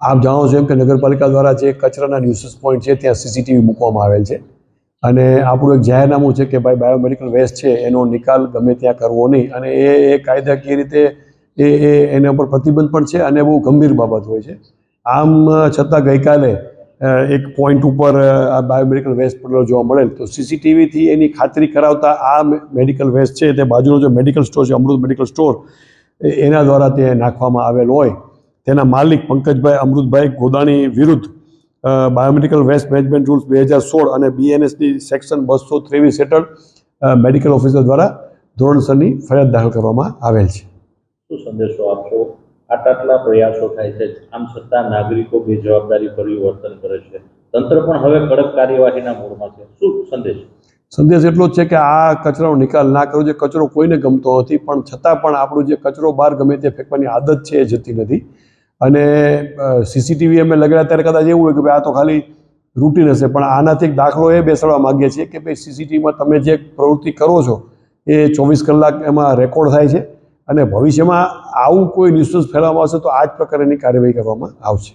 આપ જાણો છો એમ કે નગરપાલિકા દ્વારા જે કચરાના ન્યુસિસ પોઈન્ટ છે, ત્યાં સીસીટીવી મૂકવામાં આવેલ છે. અને આપણું એક જાહેરનામું છે કે ભાઈ બાયોમેડિકલ વેસ્ટ છે, એનો નિકાલ ગમે ત્યાં કરવો નહીં. અને એ એ કાયદાકીય રીતે એ એ એના ઉપર પ્રતિબંધ પણ છે અને બહુ ગંભીર બાબત હોય છે. આમ છતાં ગઈકાલે એક પોઈન્ટ ઉપર આ બાયોમેડિકલ વેસ્ટ પડેલો જોવા મળેલ, તો સીસીટીવીથી એની ખાતરી કરાવતા આ મેડિકલ વેસ્ટ છે, તે બાજુનો જે મેડિકલ સ્ટોર છે, અમૃત મેડિકલ સ્ટોર એના દ્વારા તે નાખવામાં આવેલ હોય. તેના માલિક પંકજભાઈ અમૃતભાઈ ગોદાણી વિરુદ્ધ બાયોમેડિકલ વેસ્ટ મેનેજમેન્ટ રૂલ્સ બે હજાર સોળ અને બીએનએસની સેક્શન બસો ત્રેવીસ હેઠળ મેડિકલ ઓફિસર દ્વારા ધોરણસરની ફરિયાદ દાખલ કરવામાં આવેલ છે. શું સંદેશો આપશો? આટલા આટલા પ્રયાસો થાય છે આમ છતાં નાગરિકો બેજવાબદારી પરિવર્તન કરે છે. તંત્ર પણ હવે કડક કાર્યવાહીના મૂળમાં છે. શું સંદેશ? સંદેશ એટલો જ છે કે આ કચરાનો નિકાલ ના કરવો જે કચરો કોઈને ગમતો નથી પણ છતાં પણ આપણું જે કચરો બહાર ગમે તે ફેંકવાની આદત છે એ જતી નથી. અને સીસીટીવી અમે લગાડ્યા ત્યારે કદાચ એવું હોય કે ભાઈ આ તો ખાલી રૂટીન હશે, પણ આનાથી એક દાખલો એ બેસાડવા માગીએ છીએ કે ભાઈ સીસીટીવીમાં તમે જે પ્રવૃત્તિ કરો છો, એ ચોવીસ કલાક એમાં રેકોર્ડ થાય છે અને ભવિષ્યમાં આવું કોઈ ન્યુસન્સ ફેલાવવામાં આવશે તો આ જ પ્રકારની કાર્યવાહી કરવામાં આવશે.